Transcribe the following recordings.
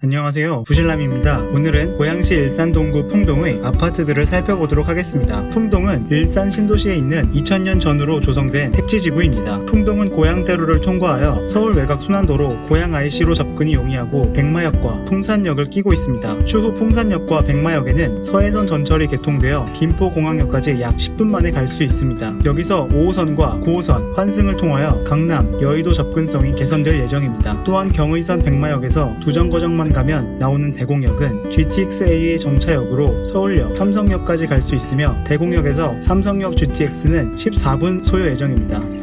안녕하세요. 부실남입니다. 오늘은 고양시 일산 동구 풍동의 아파트들을 살펴보도록 하겠습니다. 풍동은 일산 신도시에 있는 2000년 전후로 조성된 택지 지구입니다. 풍동은 고양대로를 통과하여 서울 외곽 순환도로 고양 IC로 접근이 용이하고 백마역과 풍산역을 끼고 있습니다. 추후 풍산역과 백마역에는 서해선 전철이 개통되어 김포공항역까지 약 10분 만에 갈 수 있습니다. 여기서 5호선과 9호선, 환승을 통하여 강남, 여의도 접근성이 개선될 예정입니다. 또한 경의선 백마역에서 두 정거장만 가면 나오는 대공역은 GTX-A의 정차역으로 서울역, 삼성역까지 갈 수 있으며 대공역에서 삼성역 GTX는 14분 소요 예정입니다.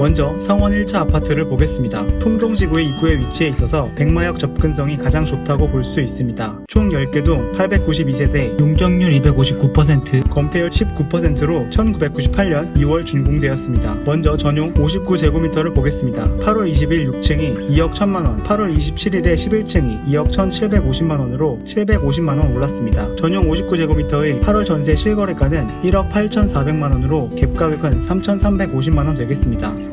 먼저 성원 1차 아파트를 보겠습니다. 풍동지구의 입구에 위치해 있어서 백마역 접근성이 가장 좋다고 볼 수 있습니다. 총 10개 동 892세대, 용적률 259%, 건폐율 19%로 1998년 2월 준공되었습니다. 먼저 전용 59제곱미터를 보겠습니다. 8월 20일 6층이 2억 1천만원, 8월 27일에 11층이 2억 1,750만원으로 750만원 올랐습니다. 전용 59제곱미터의 8월 전세 실거래가는 1억 8,400만원으로 갭가격은 3,350만원 되겠습니다.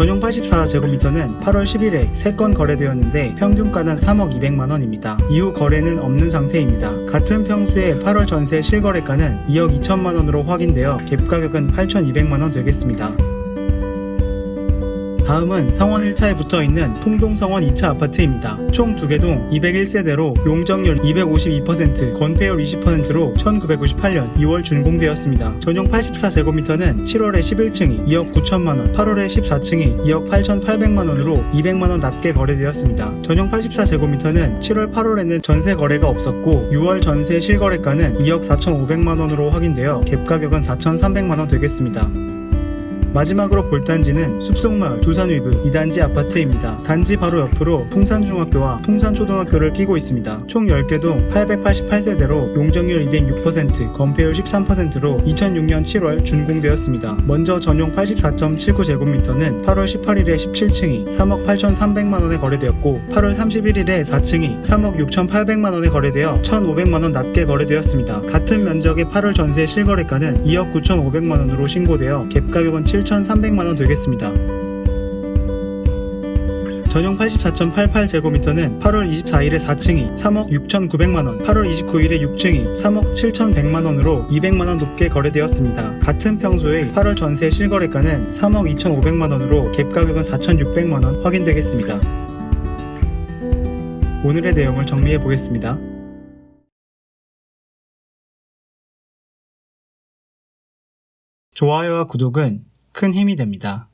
전용 84제곱미터는 8월 10일에 3건 거래되었는데 평균가는 3억 200만원입니다. 이후 거래는 없는 상태입니다. 같은 평수의 8월 전세 실거래가는 2억 2천만원으로 확인되어 갭가격은 8,200만원 되겠습니다. 다음은 성원 1차에 붙어 있는 풍동성원 2차 아파트입니다. 총 2개 동 201세대로 용적률 252%, 건폐율 20%로 1998년 2월 준공되었습니다. 전용 84제곱미터는 7월에 11층이 2억 9천만원, 8월에 14층이 2억 8,800만원으로 200만원 낮게 거래되었습니다. 전용 84제곱미터는 7월 8월에는 전세 거래가 없었고 6월 전세 실거래가는 2억 4,500만원으로 확인되어 갭가격은 4,300만원 되겠습니다. 마지막으로 볼 단지는 숲속마을 두산위브 2단지 아파트입니다. 단지 바로 옆으로 풍산중학교와 풍산초등학교를 끼고 있습니다. 총 10개 동 888세대로 용적률 206%, 건폐율 13%로 2006년 7월 준공되었습니다. 먼저 전용 84.79제곱미터는 8월 18일에 17층이 3억 8,300만원에 거래되었고 8월 31일에 4층이 3억 6,800만원에 거래되어 1,500만원 낮게 거래되었습니다. 같은 면적의 8월 전세 실거래가는 2억 9,500만원으로 신고되어 갭가격은 7,300만원 되겠습니다. 전용 84.88제곱미터는 8월 24일에 4층이 3억 6,900만원, 8월 29일에 6층이 3억 7,100만원으로 200만원 높게 거래되었습니다. 같은 평소의 8월 전세 실거래가는 3억 2,500만원으로 갭 가격은 4,600만원 확인되겠습니다. 오늘의 내용을 정리해 보겠습니다. 좋아요와 구독은 큰 힘이 됩니다.